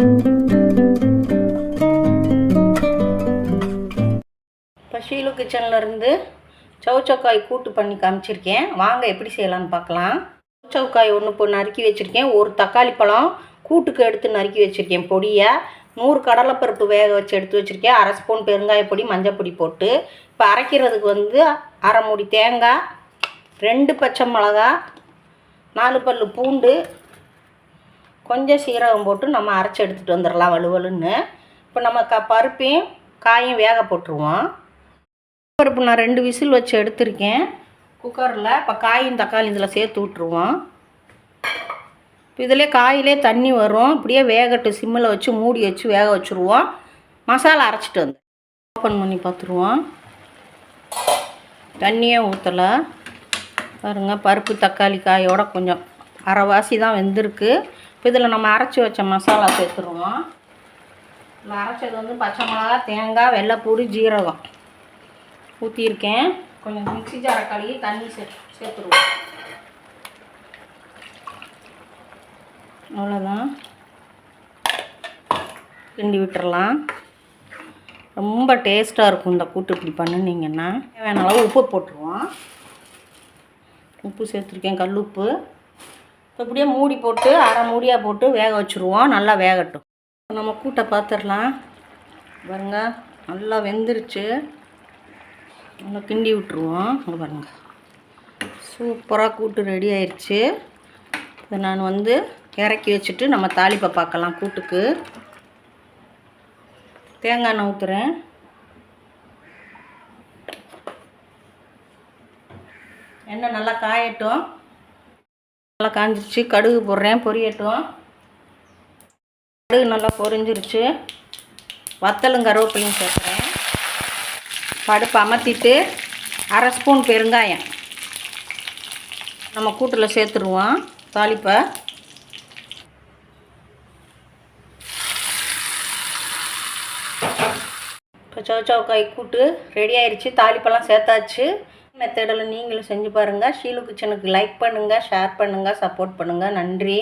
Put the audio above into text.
இப்போ ஷீலு கிச்சன்லேருந்து சவுச்சவுக்காய் கூட்டு பண்ணி காமிச்சிருக்கேன். வாங்க எப்படி செய்யலாம்னு பார்க்கலாம். சவுச்சவுக்காய் ஒன்று இப்போ நறுக்கி வச்சுருக்கேன். ஒரு தக்காளி பழம் கூட்டுக்கு எடுத்து நறுக்கி வச்சுருக்கேன். பொடியை நூறு கடலைப்பருப்பு வேக வச்சு எடுத்து வச்சுருக்கேன். அரை ஸ்பூன் பெருங்காய பொடி மஞ்சள் பொடி போட்டு. இப்போ அரைக்கிறதுக்கு வந்து அரை மூடி தேங்காய் ரெண்டு பச்சை மிளகா நாலு பல் பூண்டு கொஞ்சம் சீரகம் போட்டு நம்ம அரைச்சி எடுத்துகிட்டு வந்துடலாம் வலுவலுன்னு இப்போ நம்ம க பருப்பையும் காயும் வேக போட்டுருவோம். பருப்பு நான் ரெண்டு விசில் வச்சு எடுத்திருக்கேன். குக்கரில் இப்போ காயும் தக்காளி இதில் சேர்த்து விட்ருவோம் இப்போ இதிலே காயிலே தண்ணி வரும். இப்படியே வேகட்டு சிம்மில் வச்சு மூடி வச்சு வேக வச்சுருவோம். மசாலா அரைச்சிட்டு வந்து ஓப்பன் பண்ணி பார்த்துருவோம் தண்ணியே ஊற்றலை பாருங்கள் பருப்பு தக்காளி காயோட கொஞ்சம் அரைவாசி தான் வெந்திருக்கு. இப்போ இதில் நம்ம அரைச்சி வச்ச மசாலா சேர்த்துருவோம். இதில் அரைச்சது வந்து பச்சை மிளகா தேங்காய் வெள்ளைப்பூடி ஜீரகம் ஊற்றியிருக்கேன் கொஞ்சம் மிக்ஸி ஜாரை கழுவி தண்ணி சே சேர்த்துருவோம். அவ்வளோதான் கிண்டி விட்டுறலாம். ரொம்ப டேஸ்ட்டாக இருக்கும் இந்த கூட்டு இப்படி பண்ணுனீங்கன்னா. தேவையான அளவு உப்பு போட்டுருவோம். உப்பு சேர்த்துருக்கேன் கல் உப்பு. இப்போ இப்படியே மூடி போட்டு அரை மூடியாக போட்டு வேக வச்சுருவோம். நல்லா வேகட்டும். நம்ம கூட்டை பார்த்துடலாம் பாருங்க நல்லா வெந்துருச்சு. நல்லா கிண்டி விட்டுருவோம். பாருங்க. சூப்பராக கூட்டு ரெடி ஆயிடுச்சு இதை நான் வந்து இறக்கி வச்சுட்டு நம்ம தாளிப்பை பார்க்கலாம் கூட்டுக்கு. தேங்காய் எண்ணெய் ஊற்றுறேன் எண்ணெய் நல்லா காயட்டும். நல்லா காஞ்சிருச்சு. கடுகு போடுறேன். பொரியட்டும். கடுகு நல்லா பொரிஞ்சிருச்சு. வத்தலும் கருவேப்பிலையும் சேர்க்குறேன். படுப்பு அமர்த்திட்டு அரை ஸ்பூன் பெருங்காயம். நம்ம கூட்டில் சேர்த்துருவோம். தாளிப்பை. இப்போ சவுச்சவுக்காய் கூட்டு ரெடி ஆயிடுச்சு தாளிப்பெல்லாம் சேர்த்தாச்சு. மெத்தடில் நீங்களும் செஞ்சு பாருங்கள் ஷீலு கிச்சனுக்கு லைக் பண்ணுங்கள் ஷேர் பண்ணுங்கள் சப்போர்ட் பண்ணுங்கள் நன்றி.